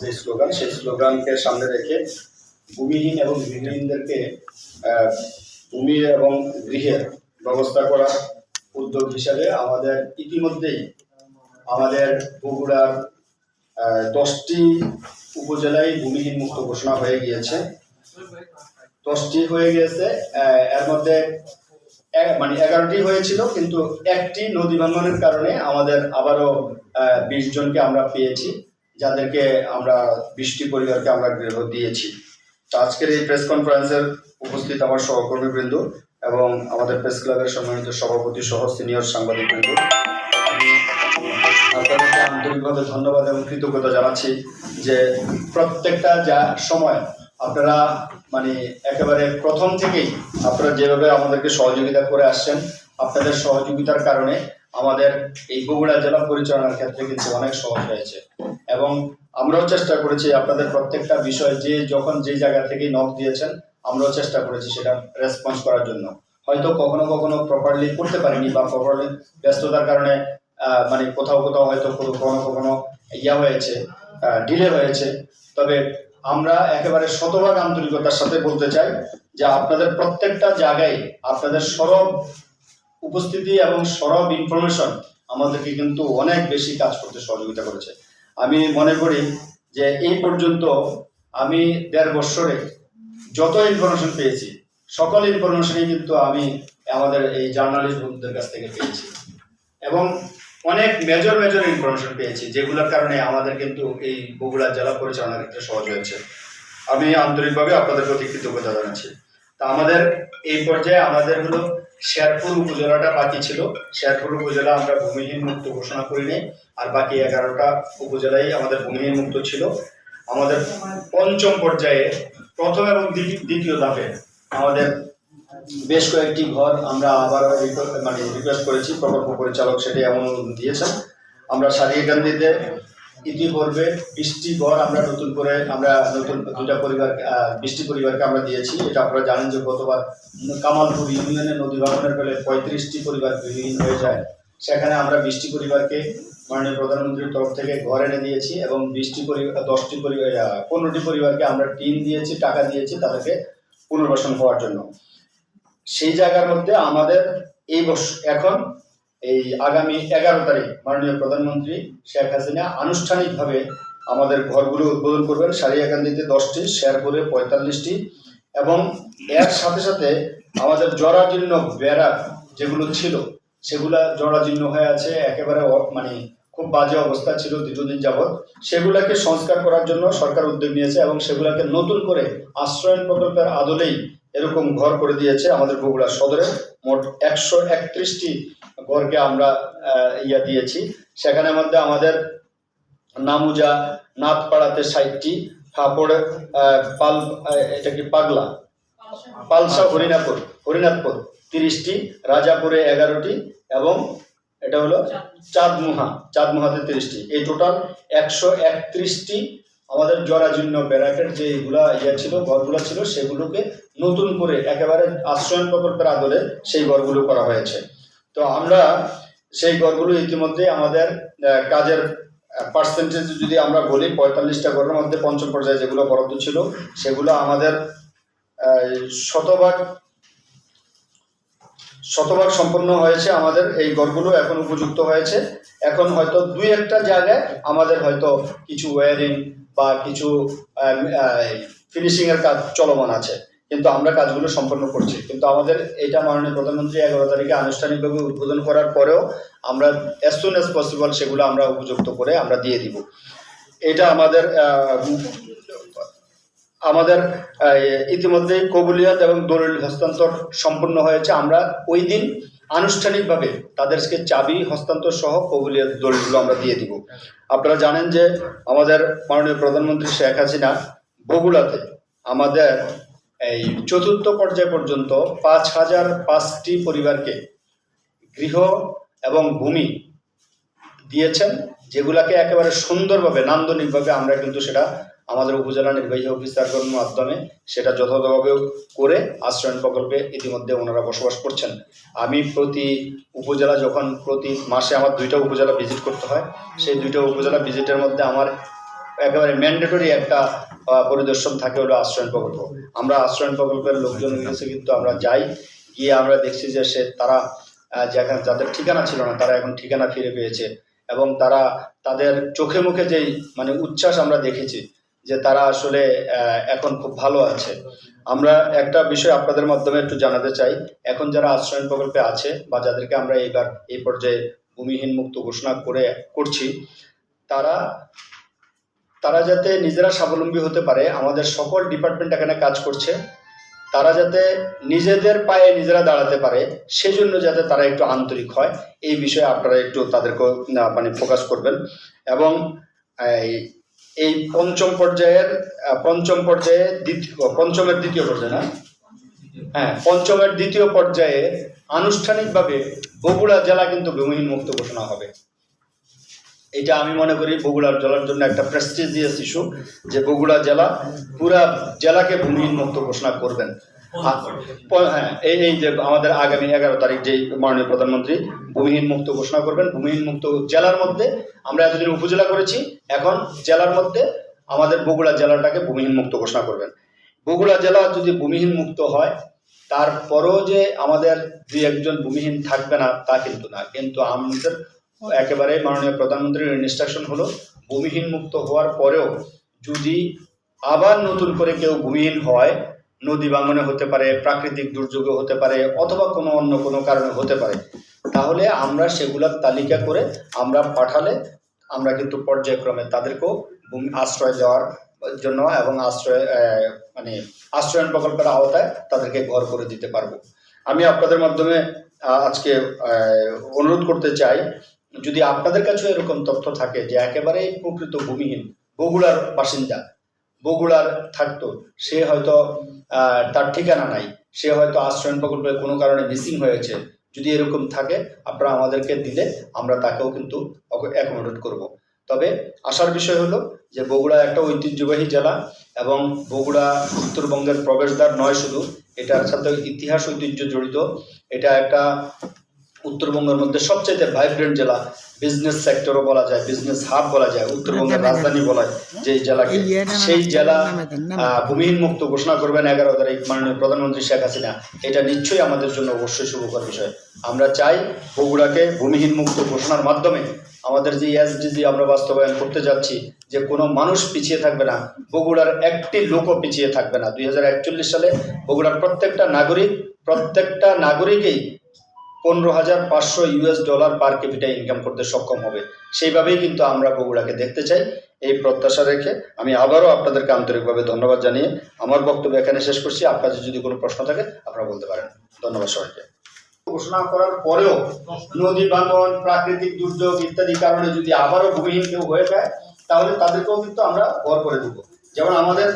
যে স্লোগান, সেই স্লোগানকে সামনে রেখে ভূমিহীন এবং গৃহহীনদেরকে ভূমি এবং গৃহের ব্যবস্থা করার উদ্যোগ হিসাবে আমাদের ইতিমধ্যেই আমাদের বগুড়ার দশটি উপজেলায় ভূমিহীন মুক্ত ঘোষণা হয়ে গিয়েছে। দশটি হয়ে গিয়েছে এর মধ্যে মানে এগারোটি হয়েছিল, কিন্তু একটি নদী ভাঙনের কারণে আমাদের আবারও বিশ জনকে আমরা পেয়েছি। যাদেরকে আমরা বৃষ্টি পরিবারকে আমরা গৃহ দিয়েছি। তো আজকের এই প্রেস কনফারেন্সের উপস্থিত আমার সহকর্মীবৃন্দ এবং আমাদের প্রেস ক্লাবের সম্মানিত সভাপতি সহ সিনিয়র সাংবাদিকবৃন্দ। আপনাদেরকে আন্তরিকভাবে ধন্যবাদ এবং কৃতজ্ঞতা জানাচ্ছি যে প্রত্যেকটা যা সময় আপনারা মানে একেবারে প্রথম থেকেই আপনারা যেভাবে আমাদেরকে সহযোগিতা করে আসছেন, আপনাদের সহযোগিতার কারণে আমাদের এই বগুড়া জেলা পরিচালনার ক্ষেত্রে কিন্তু অনেক সহজ হয়েছে। এবং আমরাও চেষ্টা করেছি আপনাদের প্রত্যেকটা বিষয় যে যখন যে জায়গা থেকে নক দিয়েছেন, আমরাও চেষ্টা করেছি সেটা রেসপন্স করার জন্য। হয়তো কখনো কখনো প্রপারলি করতে পারিনি বা প্রপারলি ব্যস্ততার কারণে মানে কোথাও কোথাও হয়তো কখনো কখনো ইয়া হয়েছে ডিলে হয়েছে। তবে আমরা একেবারে শতভাগ আন্তরিকতার সাথে বলতে চাই যে আপনাদের প্রত্যেকটা জায়গায় আপনাদের সরব উপস্থিতি এবং সরব ইনফরমেশন আমাদেরকে কিন্তু অনেক বেশি কাজ করতে সহযোগিতা করেছে। আমি মনে করি যে এই পর্যন্ত আমি দেড় বছরে যত ইনফরমেশন পেয়েছি, সকল ইনফরমেশনই কিন্তু আমি আমাদের এই জার্নালিস্ট বন্ধুদের কাছ থেকে পেয়েছি। এবং অনেক মেজর মেজর ইনফরমেশন পেয়েছি, যেগুলোর কারণে আমাদের কিন্তু এই বগুড়া জেলা পরিচালনার ক্ষেত্রে সহজ হয়েছে। আমি আন্তরিকভাবে আপনাদের প্রতি কৃতজ্ঞতা জানাচ্ছি। তা আমাদের এই পর্যায়ে আমাদের হলো শেরপুর উপজেলাটা বাকি ছিল। শেরপুর উপজেলা আমরা ভূমিহীন মুক্ত ঘোষণা করিনি। আর বাকি এগারোটা উপজেলাই আমাদের ভূমিহীন মুক্ত ছিল। আমাদের পঞ্চম পর্যায়ে প্রথম এবং দ্বিতীয়- ধাপে আমাদের বেশ কয়েকটি ঘর আমরা আবার মানে রিকোয়েস্ট করেছি। প্রকল্প পরিচালক সেটি এমন দিয়েছেন। আমরা সারিয়াকান্দিতে ইতিপূর্বে বৃষ্টি ঘর আমরা নতুন করে আমরা নতুন দুটা পরিবার বৃষ্টি পরিবারকে আমরা দিয়েছি। এটা আপনারা জানেন যে গতবার কামালপুর ইউনিয়নের নদী ভাঙনের ফলে পঁয়ত্রিশটি পরিবার গৃহহীন হয়ে যায়। সেখানে আমরা বৃষ্টি পরিবারকে মাননীয় প্রধানমন্ত্রীর তরফ থেকে ঘর এনে দিয়েছি এবং বৃষ্টি পরিবার দশটি পরিবার পনেরোটি পরিবারকে আমরা টিন দিয়েছি, টাকা দিয়েছি তাদেরকে পুনর্বাসন হওয়ার জন্য। সেই জায়গার মধ্যে আমাদের এই বছর এখন এই আগামী এগারো তারিখ মাননীয় প্রধানমন্ত্রী শেখ হাসিনা আনুষ্ঠানিকভাবে আমাদের ঘরগুলো উদ্বোধন করবেন। সারিয়াকান্দিতে দশটি, শেরপুরে পঁয়তাল্লিশটি এবং এর সাথে সাথে আমাদের জরাজীর্ণ বেড়া যেগুলো ছিল, সেগুলা জরাজীর্ণ হয়ে আছে। একেবারে মানে খুব বাজে অবস্থা ছিল দীর্ঘদিন যাবৎ। সেগুলাকে সংস্কার করার জন্য সরকার উদ্যোগ নিয়েছে এবং সেগুলাকে নতুন করে আশ্রয়ন প্রকল্পের আদলেই এরকম ঘর করে দিয়েছে আমাদের বগুড়া সদরে। মোট একশো একত্রিশটি ঘরকে আমরা ইয়া দিয়েছি। সেখানের মধ্যে আমাদের নামুজা নাথপাড়াতে ষাটটি ফাপড় পাল এটা কি পাগলা? পালসা হরিনাথপুর হরিনাথপুর তিরিশটি রাজাপুরে এগারোটি এবং এটা হলো চাঁদমুহা চাঁদমুহাতে তিরিশটি। এই টোটাল একশো একত্রিশটি আমাদের জরাজীর্ণ ব্যারাকের যে এগুলা ইয়ে ছিল, ঘরগুলো ছিল, সেগুলোকে নতুন করে একেবারে আশ্রয়ন প্রকল্পের আদলে সেই ঘরগুলো করা হয়েছে। তো আমরা সেই ঘরগুলো ইতিমধ্যে আমাদের কাজের পার্সেন্টেজ যদি আমরা বলি, পঁয়তাল্লিশটা ঘরের মধ্যে পঞ্চম পর্যায়ে যেগুলো বরাদ্দ ছিল, সেগুলো আমাদের শতভাগ শতভাগ সম্পন্ন হয়েছে আমাদের এই ঘরগুলো এখন উপযুক্ত হয়েছে। এখন হয়তো দুই একটা জায়গায় আমাদের হয়তো কিছু ওয়ারিং বা কিছু ফিনিশিং এর কাজ চলমান আছে। কিন্তু আমরা কাজগুলো সম্পন্ন করছি। কিন্তু আমাদের এটা মাননীয় প্রধানমন্ত্রী এগারো তারিখে আনুষ্ঠানিকভাবে উদ্বোধন করার পরেও আমরা অ্যাজ সুন অ্যাজ পসিবল সেগুলো আমরা উপযুক্ত করে আমরা দিয়ে দিব। এটা আমাদের আমাদের আহ, ইতিমধ্যেই কবুলিয়াত এবং দলিল হস্তান্তর সম্পন্ন হয়েছে। আমরা ওই দিন আনুষ্ঠানিকভাবে তাদেরকে চাবি, হস্তান্তর সহ কবুলিয়াত দলিলগুলো আমরা দিয়ে দিব। আপনারা জানেন যে আমাদের মাননীয় প্রধানমন্ত্রী শেখ হাসিনা বগুড়াতে আমাদের এই চতুর্থ পর্যায় পর্যন্ত পাঁচ হাজার পাঁচটি পরিবারকে গৃহ এবং ভূমি দিয়েছেন, যেগুলাকে একেবারে সুন্দরভাবে, নান্দনিকভাবে আমরা কিন্তু সেটা আমাদের উপজেলা নির্বাহী অফিসারগণ মাধ্যমে সেটা যথাযথভাবে করে আশ্রয়ণ প্রকল্পে ইতিমধ্যে ওনারা বসবাস করছেন। আমি প্রতি উপজেলা যখন প্রতি মাসে আমার দুইটা উপজেলা ভিজিট করতে হয়, সেই দুইটা উপজেলা ভিজিটের মধ্যে আমার একেবারে ম্যান্ডেটরি একটা পরিদর্শন থাকে হলো আশ্রয়ণ প্রকল্প। আমরা আশ্রয়ণ প্রকল্পের লোকজন কাছে কিন্তু আমরা যাই, গিয়ে আমরা দেখছি যে সে তারা যেখানে যাদের ঠিকানা ছিল না, তারা এখন ঠিকানা ফিরে পেয়েছে। এবং তারা তাদের চোখে মুখে যেই মানে উচ্ছ্বাস আমরা দেখেছি যে তারা আসলে এখন খুব ভালো আছে। আমরা একটা বিষয় আপনাদের মাধ্যমে একটু জানাতে চাই। এখন যারা আশ্রয়ণ প্রকল্পে আছে বা যাদেরকে আমরা এইবার এই পর্যায়ে ভূমিহীন মুক্ত ঘোষণা করে করছি, তারা তারা যাতে নিজেরা স্বাবলম্বী হতে পারে, আমাদের সকল ডিপার্টমেন্ট এখানে কাজ করছে, তারা যাতে নিজেদের পায়ে নিজেরা দাঁড়াতে পারে, সেজন্য যাতে তারা একটু আন্তরিক হয়, এই বিষয়ে আপনারা একটু তাদেরকে মানে ফোকাস করবেন। এবং এই পঞ্চম পর্যায়ের পঞ্চম পর্যায়ে দ্বিতীয় পঞ্চমের দ্বিতীয় পর্যায়ে না? হ্যাঁ পঞ্চমের দ্বিতীয় পর্যায়ে আনুষ্ঠানিকভাবে বগুড়া জেলা কিন্তু ভূমিহীন মুক্ত ঘোষণা হবে। এটা আমি মনে করি বগুড়ার জেলার জন্য একটা প্রেস্টিজিয়াস ইস্যু যে বগুড়া জেলা পুরা জেলাকে ভূমিহীন মুক্ত ঘোষণা করবেন। হ্যাঁ এই যে আমাদের আগামী এগারো তারিখ যে মাননীয় প্রধানমন্ত্রী ভূমিহীন মুক্ত ঘোষণা করবেন, ভূমিহীন মুক্ত জেলার মধ্যে আমরা এতদিন উপজেলা করেছি, এখন জেলার মধ্যে আমাদের বগুড়া জেলাটাকে ভূমিহীন মুক্ত ঘোষণা করবেন। বগুড়া জেলা যদি ভূমিহীন মুক্ত হয়, তারপরও যে আমাদের দুই একজন ভূমিহীন থাকবে না, তা কিন্তু না। কিন্তু আমাদের একেবারে মাননীয় প্রধানমন্ত্রীর ইনস্ট্রাকশন হলো, ভূমিহীন মুক্ত হওয়ার পরেও যদি আবার নতুন করে কেউ ভূমিহীন হয় নদী ভাঙনে হতে পারে, প্রাকৃতিক দুর্যোগে হতে পারে, অথবা কোনো অন্য কোনো কারণে হতে পারে। তাহলে আমরা সেগুলোর তালিকা করে আমরা পাঠালে আমরা কিন্তু পর্যায়ক্রমে তাদেরকেও ভূমি আশ্রয় দেওয়ার জন্য এবং আশ্রয় মানে আশ্রয়ন প্রকল্পের আওতায় তাদেরকে ঘর করে দিতে পারব। আমি আপনাদের মাধ্যমে আজকে অনুরোধ করতে চাই, যদি আপনাদের কাছে এরকম তথ্য থাকে যে একেবারেই প্রকৃত ভূমিহীন, বগুড়ার বাসিন্দা বগুড়ার থাকতো সে হয়তো তার ঠিকানা নাই। সে হয়তো আশ্রয়ন প্রকল্পে কোনো কারণে মিসিং হয়েছে। যদি এরকম থাকে, আপনারা আমাদেরকে দিলে আমরা তাকেও কিন্তু অ্যাকোমোডেট করব। তবে আসার বিষয় হলো যে, বগুড়া একটা ঐতিহ্যবাহী জেলা এবং বগুড়া উত্তরবঙ্গের প্রবেশদ্বার নয় শুধু, এটার সাথে ইতিহাস ঐতিহ্য জড়িত। এটা একটা উত্তরবঙ্গের মধ্যে সবচেয়ে ভাইব্রেন্ট জেলা বিজনেস সেক্টরও বলা যায় বিজনেস হাব বলা যায় উত্তরবঙ্গের রাজধানী বলা যায় যে জেলাকে। সেই জেলা ভূমিহীন মুক্ত ঘোষণা করবেন এগারো তারিখ মাননীয় প্রধানমন্ত্রী শেখ হাসিনা। এটা নিশ্চয়ই আমাদের জন্য অবশ্যই শুভকর বিষয়। আমরা চাই বগুড়াকে ভূমিহীন মুক্ত ঘোষণার মাধ্যমে আমাদের যে এসডিজি আমরা বাস্তবায়ন করতে যাচ্ছি যে কোনো মানুষ পিছিয়ে থাকবে না বগুড়ার একটি লোকও পিছিয়ে থাকবে না। দুই হাজার একচল্লিশ সালে বগুড়ার প্রত্যেকটা নাগরিক প্রত্যেকটা নাগরিকই পনেরো হাজার পাঁচশো US dollar per capita income করতে সক্ষম হবে। সেইভাবেই কিন্তু আমরা বগুড়াকে দেখতে চাই। এই প্রত্যাশা রেখে আমি আবারও আপনাদেরকে আন্তরিকভাবে ধন্যবাদ জানিয়ে আমার বক্তব্য এখানে শেষ করছি। আপনাদের যদি কোনো প্রশ্ন থাকে, আপনারা বলতে পারেন। ধন্যবাদ সবাইকে। ঘোষণা করার পরেও নদী ভাঙন প্রাকৃতিক দুর্যোগ ইত্যাদি কারণে যদি আবারও ভূমিহীন কেউ হয়ে যায়, তাহলে তাদেরকেও কিন্তু আমরা ঘর করে দেব। যেমন আমাদের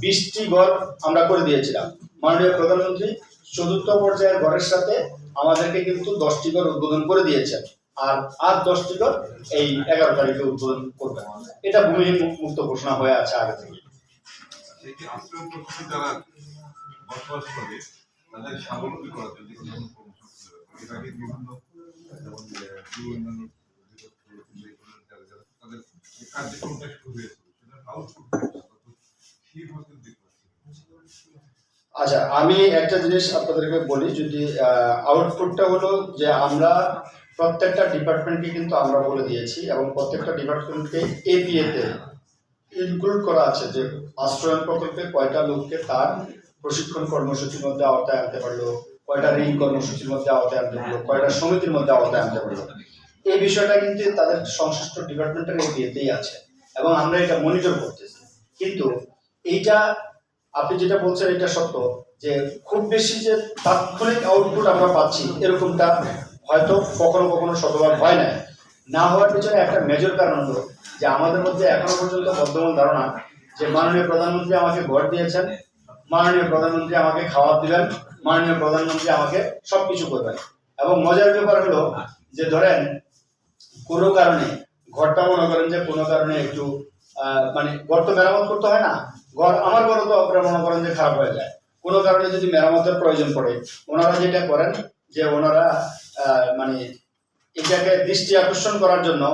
বৃষ্টি ঘর আমরা করে দিয়েছিলাম। মাননীয় প্রধানমন্ত্রী চতুর্থ পর্যায়ের ঘরের সাথে আমাদেরকে কিন্তু দশটি ঘর উদ্বোধন করে দিয়েছেন। আর আর দশটি ঘর এই এগারো তারিখে উদ্বোধন করবেন। এটা ভূমিহীন মুক্ত ঘোষণা হয়ে আছে আগে থেকে। কার্যক্রমটা শুরু আচ্ছা আমি একটা জিনিস আপনাদেরকে বলি, যদি আউটপুটটা হলো যে আমরা প্রত্যেকটা ডিপার্টমেন্টকে কিন্তু আমরা বলে দিয়েছি এবং প্রত্যেকটা ডিপার্টমেন্টকে এপিএতে ইনক্লুড করা আছে যে আশ্রয়ন প্রকল্পে কয়টা লোককে তার প্রশিক্ষণ কর্মসূচির মধ্যে আওতায় আনতে পারল, কয়টা ঋণ কর্মসূচির মধ্যে আওতায় আনতে পারল, কয়টা সমিতির মধ্যে আওতায় আনতে পারল। এই বিষয়টা কিন্তু তাদের সংশ্লিষ্ট ডিপার্টমেন্টের এপিএতেই আছে এবং আমরা এটা মনিটর করতেছি। কিন্তু এইটা আপনি যেটা বলছেন এটা সত্য যে খুব বেশি যে তাৎক্ষণিক আউটপুট আমরা পাচ্ছি, এরকমটা হয়তো কখনো কখনো শতভাগ হয় না না হওয়ার পিছনে একটা মেজর কারণ হলো যে আমাদের মধ্যে এখনও পর্যন্ত বর্তমান ধারণা যে মাননীয় প্রধানমন্ত্রী আমাকে ঘর দিয়েছেন, মাননীয় প্রধানমন্ত্রী আমাকে খাবার দিবেন, মাননীয় প্রধানমন্ত্রী আমাকে সবকিছু করবেন। এবং মজার ব্যাপার হলো যে ধরেন, কোনো কারণে, ঘরটা মনে করেন যে কোনো কারণে একটু মানে ঘর তো মেরামত করতে হয় না ঘর, আমার ঘরও তো আপনারা মনে করেন যে খারাপ হয়ে যায়। কোনো কারণে যদি মেরামতের প্রয়োজন পড়ে, ওনারা যেটা করেন যে ওনারা মানে এটাকে দৃষ্টি আকর্ষণ করার জন্য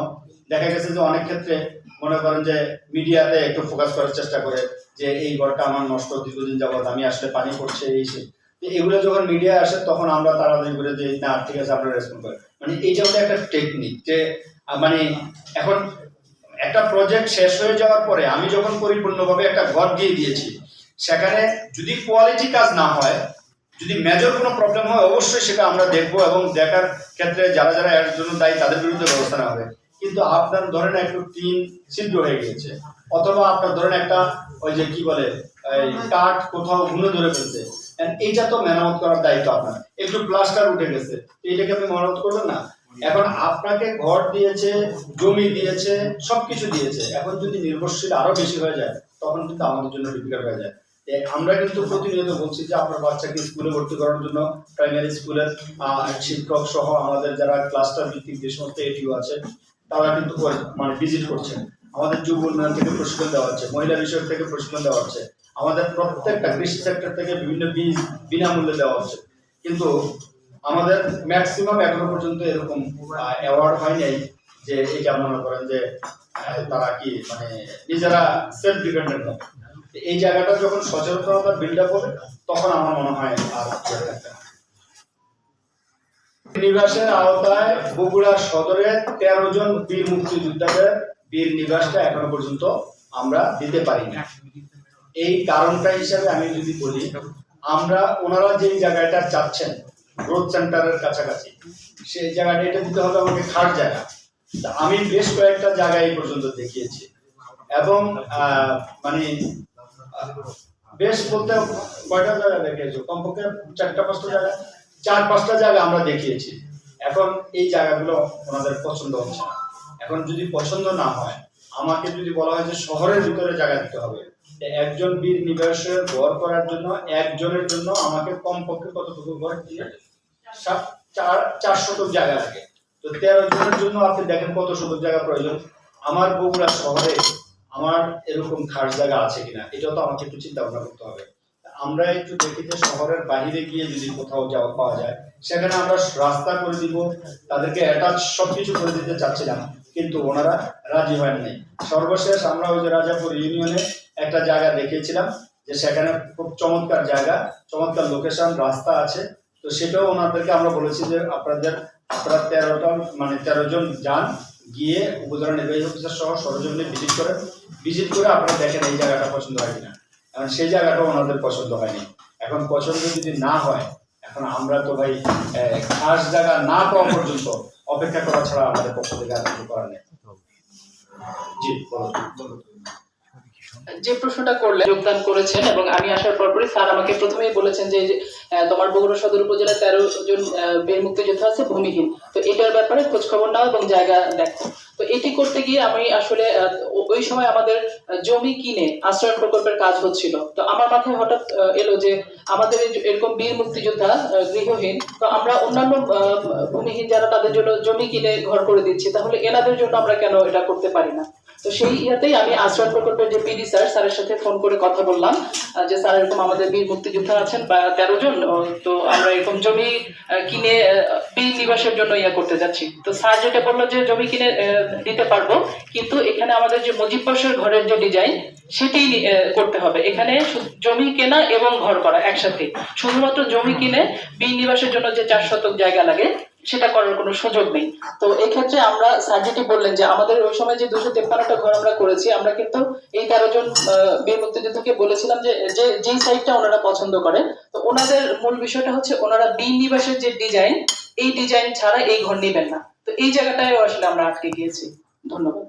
দেখা গেছে যে অনেক ক্ষেত্রে মনে করেন যে মিডিয়াতে একটু ফোকাস করার চেষ্টা করে যে এই ঘরটা আমার নষ্ট, দীর্ঘদিন যাবত আমি আসলে পানি পড়ছে, এই তো এগুলো যখন মিডিয়া আসে, তখন আমরা তাড়াতাড়ি করে যে, না, ঠিক আছে আমরা রেসপন্ড করি মানে এইটা হলো একটা টেকনিক যে মানে এখন একটা প্রজেক্ট শেষ হয়ে যাওয়ার পরে আমি যখন পরিপূর্ণভাবে একটা ঘর দিয়ে দিয়েছি, সেখানে যদি কোয়ালিটি কাজ না হয়, যদি মেজর কোনো প্রবলেম হয়, অবশ্যই সেটা আমরা দেখব এবং দেখার ক্ষেত্রে যারা যারা এর জন্য দায়ী, তাদের বিরুদ্ধে ব্যবস্থা নেওয়া হবে। কিন্তু আপনার ধরেন একটু টিন ছিদ্র হয়ে গিয়েছে, অথবা আপনার ধরেন একটা ওই যে কি বলে কাঠ কোথাও ঘুরে ধরে ফেলছে এইটা তো মেরামত করার দায়িত্ব আপনার। একটু প্লাস্টার উঠে গেছে এইটাকে আপনি মেরামত করবেন না? এখন আপনাকে ঘর দিয়েছে, জমি দিয়েছে, সবকিছু দিয়েছে। এখন যদি নির্ভরশীল আরও বেশি হয়ে যায়, তখন কিন্তু আমাদের জন্য ডিফিকাল্ট হয়ে যায়। আমরা কিন্তু প্রতিনিয়ত বলছি যে আপনার বাচ্চাকে স্কুলে ভর্তি করার জন্য প্রাইমারি স্কুলের শিক্ষক সহ আমাদের যারা ক্লাস্টার ভিত্তিক যে সমস্ত এটিও আছে, তারা কিন্তু মানে ভিজিট করছেন। আমাদের যুব উন্নয়ন থেকে প্রশিক্ষণ দেওয়া হচ্ছে, মহিলা বিষয় থেকে প্রশিক্ষণ দেওয়া হচ্ছে। আমাদের প্রত্যেকটা কৃষি সেক্টর থেকে বিভিন্ন বীজ বিনামূল্যে দেওয়া হচ্ছে। কিন্তু আমাদের ম্যাক্সিমাম এখনও পর্যন্ত এরকম অ্যাওয়ার্ড হয় নাই যে এটা মনে করেন যে তারা কি মানে নিজেরা সেলফ ডিপেন্ডেন্ট তো এই জায়গাটা যখন সচেতনতা বিল্ড আপ হবে, তখন আমার মনে হয় আর নিবাসের আওতায় বগুড়া সদরে তেরো জন বীর মুক্তিযোদ্ধাদের বীর নিবাসটা এখনও পর্যন্ত আমরা দিতে পারি না এই কারণটা হিসাবে আমি যদি বলি, আমরা ওনারা যেই জায়গাটা চাচ্ছেন গ্রোথ সেন্টারের কাছাকাছি। সেই জায়গাটা, এটা দিতে হবে আমাকে খাট জায়গা। আমি বেশ কয়েকটা জায়গায় পর্যন্ত দেখিয়েছি। এবং মানে বেশ বলতে কয়টা জায়গা দেখিয়েছো? কমপক্ষে চারটা, পাঁচটা জায়গা। চার, পাঁচটা জায়গা আমরা দেখিয়েছি। এখন এই জায়গাগুলো ওনাদের পছন্দ হচ্ছে না। এখন যদি পছন্দ না হয়, আমাকে যদি বলা হয় যে শহরের ভিতরে জায়গা দিতে হবে একজন বীর নিবাসের ঘর করার জন্য, একজনের জন্য আমাকে কমপক্ষে কতটুকু ঘর সাত- চার শতক জায়গা লাগে তো তেরো জনের জন্য আপনি দেখেন কত শতক জায়গা প্রয়োজন। আমার বগুড়া শহরে আমার এরকম খাস জায়গা আছে কিনা, এটা তো আমাকে একটু চিন্তা ভাবনা করতে হবে। আমরা একটু দেখি যে শহরের বাইরে গিয়ে যদি কোথাও যাওয়া পাওয়া যায়, সেখানে আমরা রাস্তা করে দিব, তাদেরকে অ্যাটাচ সবকিছু করে দিতে চাচ্ছিলাম, কিন্তু ওনারা রাজি হয় নাই সর্বশেষ আমরা ওই যে রাজাপুর ইউনিয়নে একটা জায়গা দেখিয়েছিলাম, যে সেখানে খুব চমৎকার জায়গা, চমৎকার লোকেশন রাস্তা আছে। তো সেটাও ওনাদেরকে আমরা বলেছি যে আপনাদের, আপনারা তেরোটা মানে তেরো জন যান, গিয়ে উপজেলা নির্বাহী অফিসার সহ সরজমিনে ভিজিট করেন ভিজিট করে আপনারা দেখেন এই জায়গাটা পছন্দ হয় কিনা। কারণ সেই জায়গাটাও ওনাদের পছন্দ হয়নি। এখন পছন্দ যদি না হয়, এখন আমরা তো ভাই খাস জায়গা না পাওয়া পর্যন্ত অপেক্ষা করা ছাড়া আমাদের পক্ষ থেকে আর কিছু করার নেই। জি, বলুন। যে প্রশ্নটা করলেন যোগদান করেছেন এবং আমি আসার পরপরই স্যার আমাকে প্রথমেই বলেছেন যে তোমার বগুড়া সদর উপজেলায় তেরো জন বীর মুক্তিযোদ্ধা আছে, ভূমিহীন। তো এটার ব্যাপারে খোঁজ খবর নাও এবং জায়গা দেখো। তো এটি করতে গিয়ে আমি আসলে ওই সময় আমাদের জমি কিনে আশ্রয় প্রকল্পের কাজ হচ্ছিল। তো আমার মাথায় হঠাৎ এলো যে আমাদের এরকম বীর মুক্তিযোদ্ধা গৃহহীন, তো আমরা অন্যান্য ভূমিহীন যারা তাদের জন্য জমি কিনে ঘর করে দিচ্ছি, তাহলে এনাদের জন্য আমরা কেন এটা করতে পারি না? তো সেই ইয়াতেই আমি আশ্রয় প্রকল্পের যে পিডি স্যার স্যারের সাথে ফোন করে কথা বললাম যে স্যার এরকম আমাদের বীর মুক্তিযোদ্ধা আছেন তেরো জন তো আমরা এরকম জমি কিনে বীর নিবাসের জন্য ইয়া করতে যাচ্ছি। তো স্যার যেটা বলল যে জমি কিনে দিতে পারব, কিন্তু এখানে আমাদের যে মুজিব বর্ষের ঘরের যে ডিজাইন সেটাই করতে হবে। এখানে জমি কেনা এবং ঘর করা একসাথে। শুধুমাত্র জমি কিনে, বীর নিবাসের জন্য যে চার শতক জায়গা লাগে সেটা করার কোনো সুযোগ নেই। তো এক্ষেত্রে আমরা স্যার যেটি বললেন যে আমাদের ওই সময় যে দুশো তেপ্পান্নটা ঘর আমরা করেছি, আমরা কিন্তু এই তেরো জন বীর মুক্তিযোদ্ধাকে বলেছিলাম যে যে, যেই সাইডটা ওনারা পছন্দ করে। তো ওনাদের মূল বিষয়টা হচ্ছে ওনারা বীর নিবাসের যে ডিজাইন এই ডিজাইন ছাড়া এই ঘর নেবেন না। তো এই জায়গাটায় আসলে আমরা আটকে গিয়েছি। ধন্যবাদ।